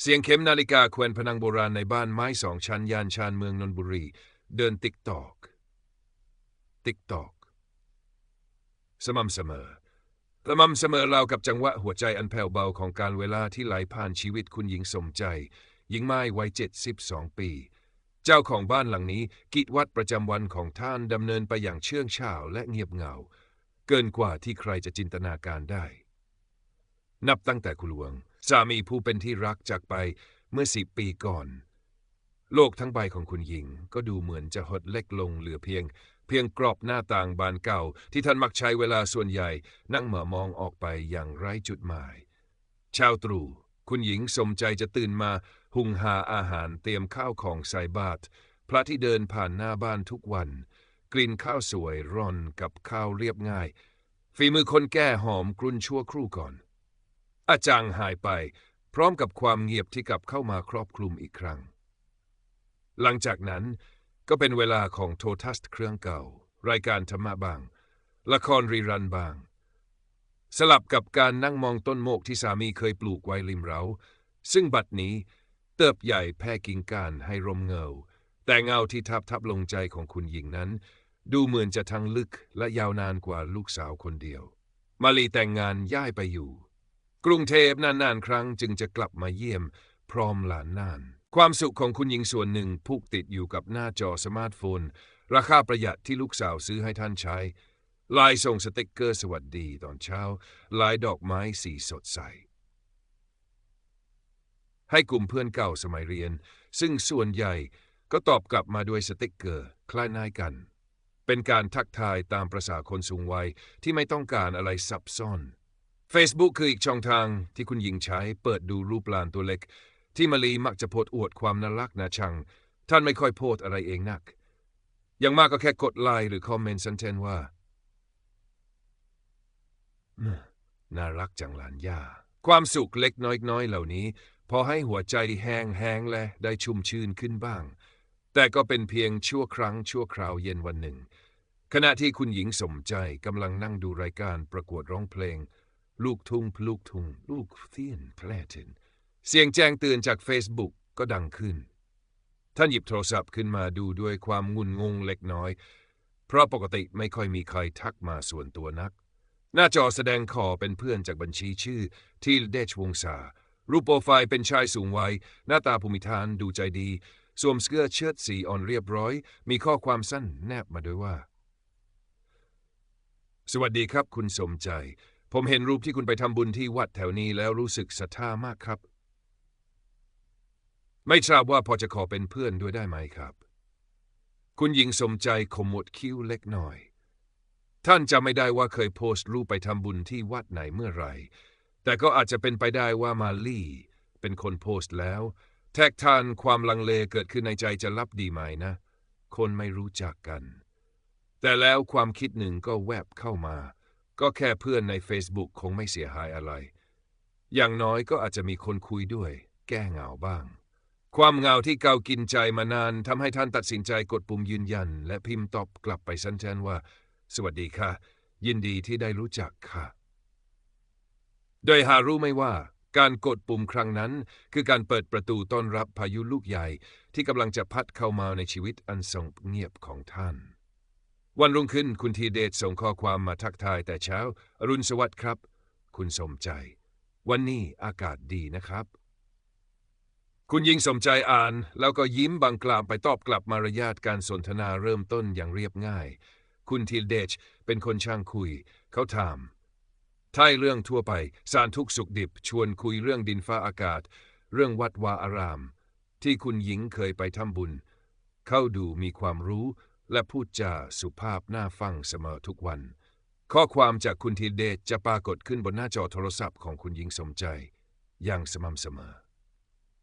เสียงเข็มนาฬิกาแควนพนังโบราณในบ้านไม้สองชั้นยานชานเมืองนนบุรี เดินติ๊กตอก ติ๊กตอก สม่ำเสมอสม่ำเสมอราวกับจังหวะหัวใจอันแผ่วเบาของการเวลาที่ไหลผ่านชีวิตคุณหญิงสมใจ หญิงไม้วัยเจ็ดสิบสองปี เจ้าของบ้านหลังนี้กิจวัตรประจำวันของท่านดำเนินไปอย่างเชื่องช้าและเงียบเหงา เกินกว่าที่ใครจะจินตนาการได้ นับตั้งแต่คุณหลวง สามีผู้เป็นที่รักจากไปเมื่อสิบปีก่อน โลกทั้งใบของคุณหญิงก็ดูเหมือนจะหดเล็กลงเหลือเพียง เพียงกรอบหน้าต่างบานเก่า ที่ท่านมักใช้เวลาส่วนใหญ่นั่งเหม่อมองออกไปอย่างไร้จุดหมายช้าตรู่คุณหญิงสมใจจะตื่นมาหุงหาอาหารเตรียมข้าวของใส่บาตรพระที่เดินผ่านหน้าบ้านทุกวัน กลิ่นข้าวสวยร่อนกับข้าวเรียบง่าย ฝีมือคนแก้หอมกรุ่นชั่วครู่ก่อน อาจารย์หายไป พร้อมกับความเงียบที่กลับเข้ามาครอบคลุมอีกครั้ง หลังจากนั้นก็เป็นเวลาของโททัศน์เครื่องเก่า รายการธรรมะบาง ละครรีรันบาง สลับกับการนั่งมองต้นโมกที่สามีเคยปลูกไว้ริมเราซึ่งบัดนี้เติบใหญ่แพ่กิ่งก้านให้ร่มเงา แต่เงาที่ทับทับลงใจของคุณหญิงนั้น ดูเหมือนจะทั้งลึกและยาวนานกว่าลูกสาวคนเดียว มาลีแต่งงานย้ายไปอยู่ กรุงเทพนานๆ ครั้งจึงจะกลับมาเยี่ยม พร้อมหลานนาน ความสุขของคุณหญิงส่วนหนึ่งผูกติดอยู่กับหน้าจอสมาร์ทโฟน ราคาประหยัดที่ลูกสาวซื้อให้ท่านใช้ ลายส่งสติกเกอร์สวัสดีตอนเช้า ลายดอกไม้สีสดใส ให้กลุ่มเพื่อนเก่าสมัยเรียน ซึ่งส่วนใหญ่ก็ตอบกลับมาด้วยสติกเกอร์คล้ายนายกัน เป็นการทักทายตามประษาคนสูงวัยที่ไม่ต้องการอะไรซับซ้อน Facebook คืออีกช่องทางที่คุณหญิงใช้เปิดดูรูปหลานตัวเล็ก ที่มาลีมักจะโพสอวดความน่ารักน่าชัง ท่านไม่ค่อยโพสอะไรเองนัก อย่างมากก็แค่กดไลค์หรือคอมเมนต์สั้นว่า น่ารักจังหลานย่า ความสุขเล็กน้อยๆเหล่านี้ พอให้หัวใจแห้งแห้งและได้ชุ่มชื่นขึ้นบ้าง แต่ก็เป็นเพียงชั่วครั้งชั่วคราวเย็นวันหนึ่ง ขณะที่คุณหญิงสมใจกำลังนั่งดูรายการประกวดร้องเพลง ลูกทุ่งพลูกทุ่งลูกเทียนแพร่ทิน เสียงแจ้งเตือนจาก Facebook ก็ดังขึ้น ท่านหยิบโทรศัพท์ขึ้นมาดูด้วยความงุนงงเล็กน้อย เพราะปกติไม่ค่อยมีใครทักมาส่วนตัวนัก หน้าจอแสดงขอเป็นเพื่อนจากบัญชีชื่อที่เดชวงศารูปโปรไฟล์เป็นชายสูงวัย หน้าตาภูมิฐานดูใจดี สวมเสื้อเชิ้ตสีอ่อนเรียบร้อย มีข้อความสั้นแนบมาด้วยว่า สวัสดีครับคุณสมใจ ผมเห็นรูปที่คุณไปทำบุญที่วัดแถวนี้แล้วรู้สึกศรัทธามากครับ ไม่ทราบว่าพอจะขอเป็นเพื่อนด้วยได้ไหมครับ คุณหญิงสมใจขมวดคิ้วเล็กน้อย ท่านจำไม่ได้ว่าเคยโพสต์รูปไปทำบุญที่วัดไหนเมื่อไหร่ แต่ก็อาจจะเป็นไปได้ว่ามาลี่เป็นคนโพสต์แล้ว แท็กทานความลังเลเกิดขึ้นในใจจะรับดีไหมนะ คนไม่รู้จักกัน แต่แล้วความคิดหนึ่งก็แวบเข้ามา ก็แค่เพื่อนใน Facebook คงไม่เสียหายอะไร อย่างน้อยก็อาจจะมีคนคุยด้วย แก้เหงาบ้าง ความเหงาที่เกากินใจมานานทำให้ท่านตัดสินใจกดปุ่มยืนยัน และพิมพ์ตอบกลับไปสั้นๆว่า สวัสดีค่ะ ยินดีที่ได้รู้จักค่ะ โดยหารู้ไม่ว่าการกดปุ่มครั้งนั้น คือการเปิดประตูต้อนรับพายุลูกใหญ่ ที่กำลังจะพัดเข้ามาในชีวิตอันสงบเงียบของท่าน วันรุ่งขึ้นคุณทีเดชส่งข้อความมาทักทายแต่เช้า อรุณสวัสดิ์ครับ คุณสมใจ วันนี้อากาศดีนะครับ คุณยิงสมใจอ่าน แล้วก็ยิ้มบางกลามไปตอบกลับมารยาทการสนทนาเริ่มต้นอย่างเรียบง่าย คุณทีเดชเป็นคนช่างคุย เขาถามท้ายเรื่องทั่วไป สารทุกสุขดิบ ชวนคุยเรื่องดินฟ้าอากาศ เรื่องวัดวาอาราม ที่คุณหญิงเคยไปทำบุญ เข้าดูมีความรู้ และพูดจาสุภาพน่าฟังเสมอทุกวัน ข้อความจากคุณทีเดชจะปรากฏขึ้นบนหน้าจอโทรศัพท์ของคุณหญิงสมใจ อย่างสม่ำเสมอ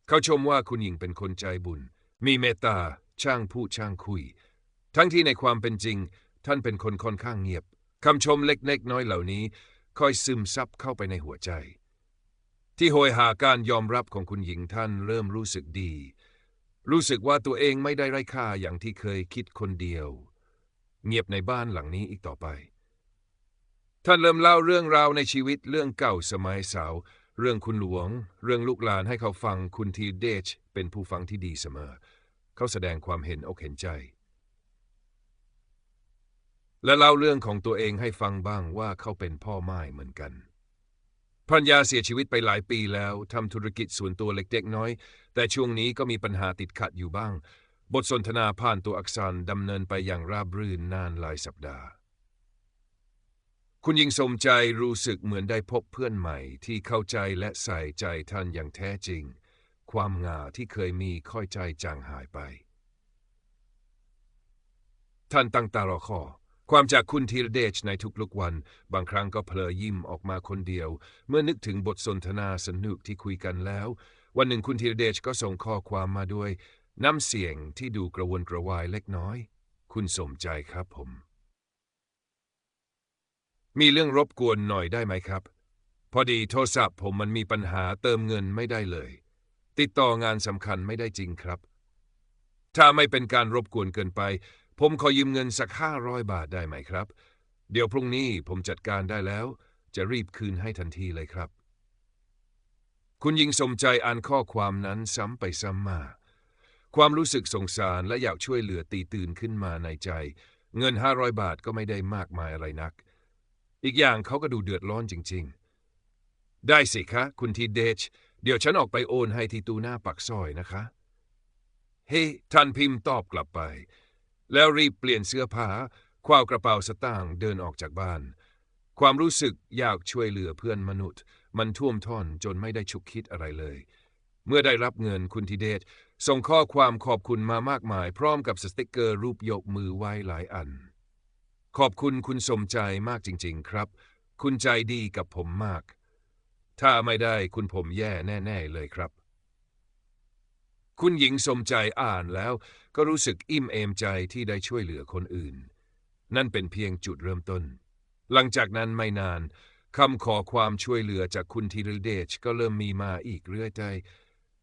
เขาชมว่าคุณหญิงเป็นคนใจบุญ มีเมตตาช่างพูดช่างคุย ทั้งที่ในความเป็นจริง ท่านเป็นคนค่อนข้างเงียบคำชมเล็กๆน้อยเหล่านี้ค่อยซึมซับเข้าไปในหัวใจ ที่โหยหาการยอมรับของคุณหญิงท่านเริ่มรู้สึกดี รู้สึกว่าตัวเองไม่ได้ไร้ค่าอย่างที่เคยคิดคนเดียว เงียบในบ้านหลังนี้อีกต่อไป ท่านเริ่มเล่าเรื่องราวในชีวิตเรื่องเก่าสมัยสาว เรื่องคุณหลวง เรื่องลูกหลานให้เขาฟังคุณทีเดชเป็นผู้ฟังที่ดีเสมอ เขาแสดงความเห็นอกเห็นใจ และเล่าเรื่องของตัวเองให้ฟังบ้างว่าเขาเป็นพ่อไม้เหมือนกัน ภรรยาเสียชีวิตไปหลายปีแล้วทำธุรกิจส่วนตัวเล็กๆน้อย แต่ช่วงนี้ก็มีปัญหาติดขัดอยู่บ้าง บทสนทนาผ่านตัวอักษรดำเนินไปอย่างราบรื่นนานหลายสัปดาห์ คุณยิงสมใจรู้สึกเหมือนได้พบเพื่อนใหม่ ที่เข้าใจและใส่ใจท่านอย่างแท้จริง ความงาที่เคยมีค่อยใจจางหายไป ท่านตั้งตารอคอ ความจากคุณธีรเดชในทุกๆวัน บางครั้งก็เพลอยิ้มออกมาคนเดียว เมื่อนึกถึงบทสนทนาสนุกที่คุยกันแล้ว วันหนึ่งคุณธีรเดชก็ส่งข้อความมาด้วย น้ำเสียงที่ดูกระวนกระวายเล็กน้อย คุณสมใจครับผม มีเรื่องรบกวนหน่อยได้ไหมครับ พอดีโทรศัพท์ผมมันมีปัญหาเติมเงินไม่ได้เลย ติดต่องานสำคัญไม่ได้จริงครับ ถ้าไม่เป็นการรบกวนเกินไป ผมขอยืมเงินสักห้าร้อยบาทได้ไหมครับ เดี๋ยวพรุ่งนี้ผมจัดการได้แล้ว จะรีบคืนให้ทันทีเลยครับ คุณยิงสมใจอ่านข้อความนั้นซ้ำไปซ้ำมา ความรู้สึกสงสารและอยากช่วยเหลือตีตื่นขึ้นมาในใจ เงินห้าร้อยบาทก็ไม่ได้มากมายอะไรนัก อีกอย่างเขาก็ดูเดือดร้อนจริง ๆ ได้สิคะ คุณทีเดช เดี๋ยวฉันออกไปโอนให้ที่ตูหน้าปักซอยนะคะ เฮ้ hey, ท่านพิมพ์ตอบกลับไป แล้วรีบเปลี่ยนเสื้อผ้าคว้ากระเป๋าสตางค์เดินออกจากบ้าน ความรู้สึกอยากช่วยเหลือเพื่อนมนุษย์ มันท่วมท้นจนไม่ได้ชุกคิดอะไรเลย เมื่อได้รับเงินคุณธิเดชส่งข้อความขอบคุณมามากมาย พร้อมกับสติกเกอร์รูปยกมือไว้หลายอัน ขอบคุณคุณสมใจมากจริง ๆ ครับ คุณใจดีกับผมมาก ถ้าไม่ได้คุณผมแย่แน่ ๆ เลยครับ คุณหญิงสมใจอ่านแล้ว ก็รู้สึกอิ่มเอมใจที่ได้ช่วยเหลือคนอื่น นั่นเป็นเพียงจุดเริ่มต้น หลังจากนั้นไม่นานคำขอความช่วยเหลือจากคุณธีรเดชก็เริ่มมีมาอีกเรื่อยใจ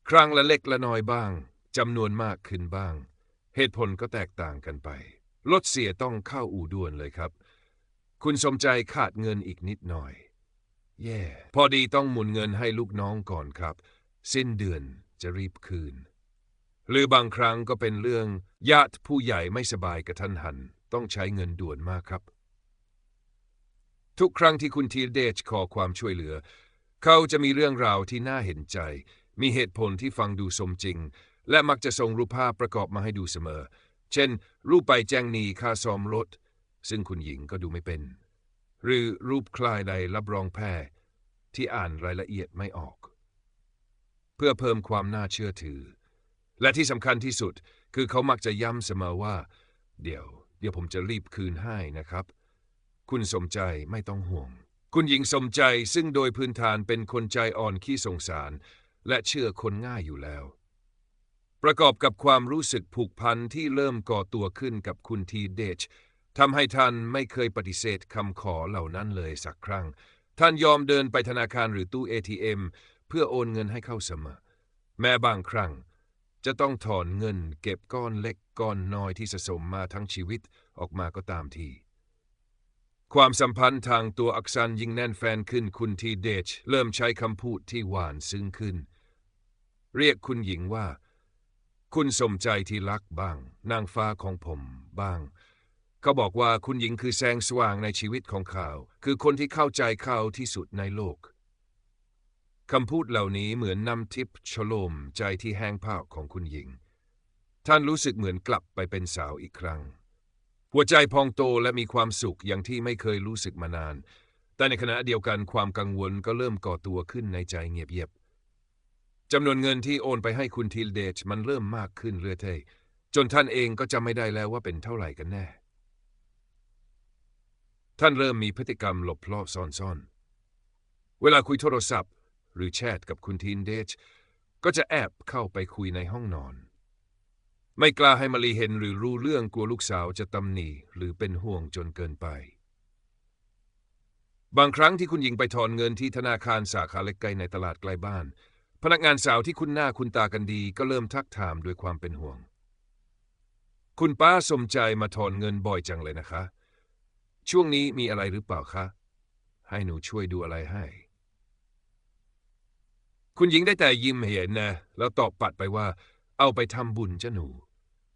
ครั้งละเล็กละน้อยบ้างจำนวนมากขึ้นบ้าง เหตุผลก็แตกต่างกันไปรถเสียต้องเข้าอู่ด่วนเลยครับ คุณสมใจขาดเงินอีกนิดหน่อย แย่พอดีต้องหมุนเงินให้ลูกน้องก่อนครับ สิ้นเดือนจะรีบคืน หรือบางครั้งก็เป็นเรื่องญาติผู้ใหญ่ไม่สบายกระทันหัน ต้องใช้เงินด่วนมากครับ ทุกครั้งที่คุณทีเดชขอความช่วยเหลือ เขาจะมีเรื่องราวที่น่าเห็นใจ มีเหตุผลที่ฟังดูสมจริง และมักจะส่งรูปภาพประกอบมาให้ดูเสมอ เช่น รูปไปแจ้งหนีค่าซ่อมรถ ซึ่งคุณหญิงก็ดูไม่เป็น หรือรูปคลายใดรับรองแพทย์ที่อ่านรายละเอียดไม่ออก เพื่อเพิ่มความน่าเชื่อถือ และที่สำคัญที่สุดคือเขามักจะย้ำเสมอว่า เดี๋ยว เดี๋ยวผมจะรีบคืนให้นะครับ คุณสมใจไม่ต้องห่วง คุณหญิงสมใจซึ่งโดยพื้นฐานเป็นคนใจอ่อนขี้สงสาร และเชื่อคนง่ายอยู่แล้ว ประกอบกับความรู้สึกผูกพันที่เริ่มก่อตัวขึ้นกับคุณทีเดชทำให้ท่านไม่เคยปฏิเสธคำขอเหล่านั้นเลยสักครั้ง ท่านยอมเดินไปธนาคารหรือตู้ ATM เพื่อโอนเงินให้เข้าเสมอ แม้บางครั้ง จะต้องถอนเงินเก็บก้อนเล็กก้อนน้อยที่สะสมมาทั้งชีวิตออกมาก็ตามที ความสัมพันธ์ทางตัวอักษรยิ่งแน่นแฟนขึ้นคุณทีเดชเริ่มใช้คำพูดที่หวานซึ้งขึ้น เรียกคุณหญิงว่า คุณสมใจที่รักบ้าง นางฟ้าของผมบ้างเขาบอกว่าคุณหญิงคือแสงสว่างในชีวิตของเขา คือคนที่เข้าใจเขาที่สุดในโลก คำพูดเหล่านี้เหมือนนำทิพย์ชโลมใจที่แห้งผากของคุณหญิง ท่านรู้สึกเหมือนกลับไปเป็นสาวอีกครั้ง หัวใจพองโตและมีความสุขอย่างที่ไม่เคยรู้สึกมานาน แต่ในขณะเดียวกันความกังวลก็เริ่มก่อตัวขึ้นในใจเงียบเยียบจำนวนเงินที่โอนไปให้คุณทิลเดชมันเริ่มมากขึ้นเรื่อยๆจนท่านเองก็จำไม่ได้แล้วว่าเป็นเท่าไหร่กันแน่ ท่านเริ่มมีพฤติกรรมหลบลอบซ่อนๆเวลาคุยโทรศัพท์ หรือแชทกับคุณทีนเดช ก็จะแอบเข้าไปคุยในห้องนอน ไม่กล้าให้มารีเห็นหรือรู้เรื่องกลัวลูกสาวจะตำหนิหรือเป็นห่วงจนเกินไป บางครั้งที่คุณหญิงไปถอนเงินที่ธนาคารสาขาเล็กไกลในตลาดใกล้บ้าน พนักงานสาวที่คุณหน้าคุณตากันดี ก็เริ่มทักถามด้วยความเป็นห่วง คุณป้าสมใจมาถอนเงินบ่อยจังเลยนะคะ ช่วงนี้มีอะไรหรือเปล่าคะให้หนูช่วยดูอะไรให้ คุณหญิงได้แต่ยิ้มเห็นนะ แล้วตอบปัดไปว่า เอาไปทำบุญเจ้ะหนู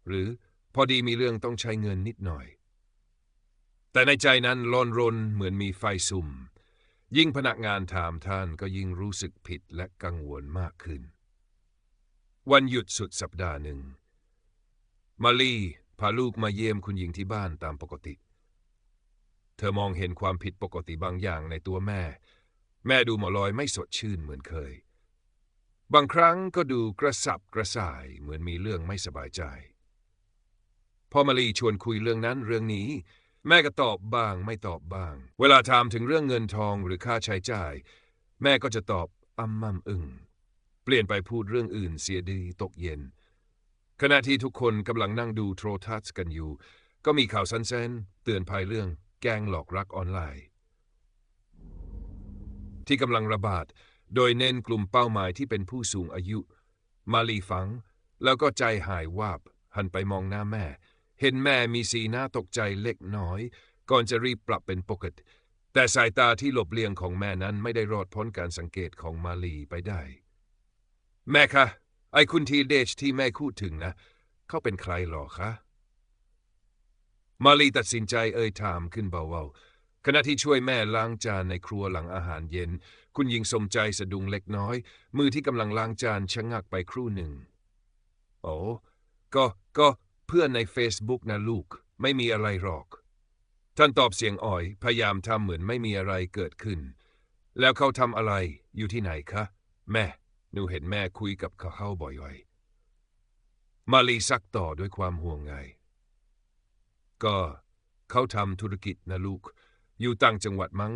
หรือพอดีมีเรื่องต้องใช้เงินนิดหน่อย แต่ในใจนั้นร้อนรนเหมือนมีไฟซุ่ม ยิ่งพนักงานถามท่านก็ยิ่งรู้สึกผิดและกังวลมากขึ้น วันหยุดสุดสัปดาห์หนึ่ง มาลีพาลูกมาเยี่ยมคุณหญิงที่บ้านตามปกติ เธอมองเห็นความผิดปกติบางอย่างในตัวแม่ แม่ดูหมอลอยไม่สดชื่นเหมือนเคย บางครั้งก็ดูกระสับกระส่ายเหมือนมีเรื่องไม่สบายใจ พอมาลีชวนคุยเรื่องนั้นเรื่องนี้ แม่ก็ตอบบ้างไม่ตอบบ้าง เวลาถามถึงเรื่องเงินทองหรือค่าใช้จ่าย แม่ก็จะตอบอ้ำมั่มอึ้งเปลี่ยนไปพูดเรื่องอื่นเสียดีตกเย็น ขณะที่ทุกคนกำลังนั่งดูโทรทัศน์กันอยู่ ก็มีข่าวสั้นๆเตือนภัยเรื่องแกลงหลอกรักออนไลน์ ที่กำลังระบาด โดยเน้นกลุ่มเป้าหมายที่เป็นผู้สูงอายุ มาลีฟัง แล้วก็ใจหายวาบ หันไปมองหน้าแม่ เห็นแม่มีสีหน้าตกใจเล็กน้อย ก่อนจะรีบปรับเป็นปกติ แต่สายตาที่หลบเลี่ยงของแม่นั้นไม่ได้รอดพ้นการสังเกตของมาลีไปได้ แม่คะไอคุณทีเดชที่แม่พูดถึงนะ เขาเป็นใครหรอคะมาลีตัดสินใจเอ่ยถามขึ้นเบาๆขณะที่ช่วยแม่ล้างจานในครัวหลังอาหารเย็น คุณหญิงสมใจสะดุ้งเล็กน้อย มือที่กำลังล้างจานชะงักไปครู่หนึ่ง โอ้ก็ก็เพื่อนใน Facebook นะลูก ไม่มีอะไรหรอก ท่านตอบเสียงอ่อย พยายามทำเหมือนไม่มีอะไรเกิดขึ้น แล้วเขาทำอะไรอยู่ที่ไหนคะ แม่ หนูเห็นแม่คุยกับเขาบ่อยๆ มาลีซักต่อด้วยความห่วงใยก็เขาทำธุรกิจนะลูก อยู่ต่างจังหวัดมั้ง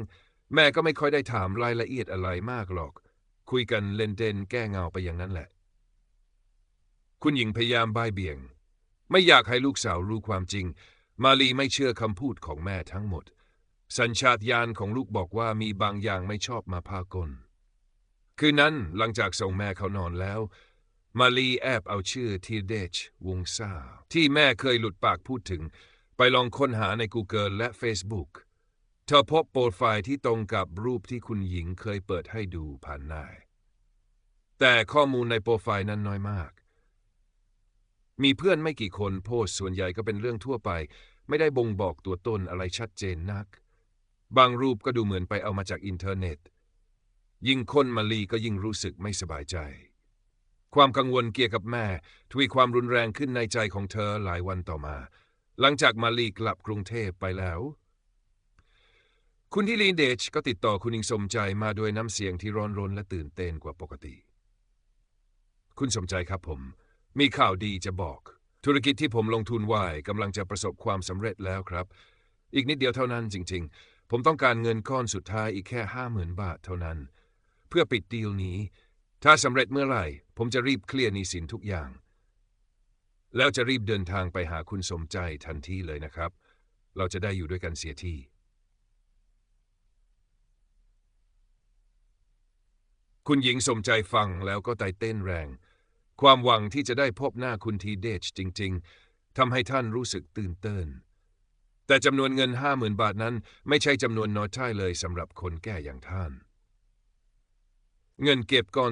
แม่ก็ไม่ค่อยได้ถามรายละเอียดอะไรมากหรอก คุยกันเล่นเด่นแก้เงาไปอย่างนั้นแหละ คุณหญิงพยายามบ่ายเบี่ยง ไม่อยากให้ลูกสาวรู้ความจริง มาลีไม่เชื่อคำพูดของแม่ทั้งหมด สัญชาตญาณของลูกบอกว่ามีบางอย่างไม่ชอบมาพากล คืนนั้นหลังจากส่งแม่เขานอนแล้ว มาลีแอบเอาชื่อทีเดชวงซาที่แม่เคยหลุดปากพูดถึง ไปลองค้นหาใน Google และ Facebook เธอพบโปรไฟล์ที่ตรงกับรูปที่คุณหญิงเคยเปิดให้ดูผ่านหน้าแต่ข้อมูลในโปรไฟล์นั้นน้อยมาก มีเพื่อนไม่กี่คนโพสส่วนใหญ่ก็เป็นเรื่องทั่วไป ไม่ได้บ่งบอกตัวตนอะไรชัดเจนนัก บางรูปก็ดูเหมือนไปเอามาจากอินเทอร์เน็ต ยิ่งคนมาลีก็ยิ่งรู้สึกไม่สบายใจ ความกังวลเกี่ยวกับแม่ทวีความรุนแรงขึ้นในใจของเธอหลายวันต่อมา หลังจากมาลีกลับกรุงเทพไปแล้ว คุณที่ลีนเดชก็ติดต่อคุณอิงสมใจมาด้วยน้ำเสียงที่ร้อนรนและตื่นเต้นกว่าปกติ คุณสมใจครับผม มีข่าวดีจะบอก ธุรกิจที่ผมลงทุนไว้กำลังจะประสบความสำเร็จแล้วครับ อีกนิดเดียวเท่านั้นจริง ๆ ผมต้องการเงินก้อนสุดท้ายอีกแค่ห้าหมื่นบาทเท่านั้น เพื่อปิดดีลนี้ ถ้าสำเร็จเมื่อไหร่ ผมจะรีบเคลียร์หนี้สินทุกอย่าง แล้วจะรีบเดินทางไปหาคุณสมใจทันทีเลยนะครับ เราจะได้อยู่ด้วยกันเสียที คุณหญิงสมใจฟังแล้วก็ใจเต้นแรง ความหวังที่จะได้พบหน้าคุณทีเดชจริง ๆทำให้ท่านรู้สึกตื่นเต้นแต่จำนวนเงินห้าหมื่นบาทนั้น ไม่ใช่จำนวนน้อยใช่เลยสำหรับคนแก่อย่างท่าน เงินเก็บก้อน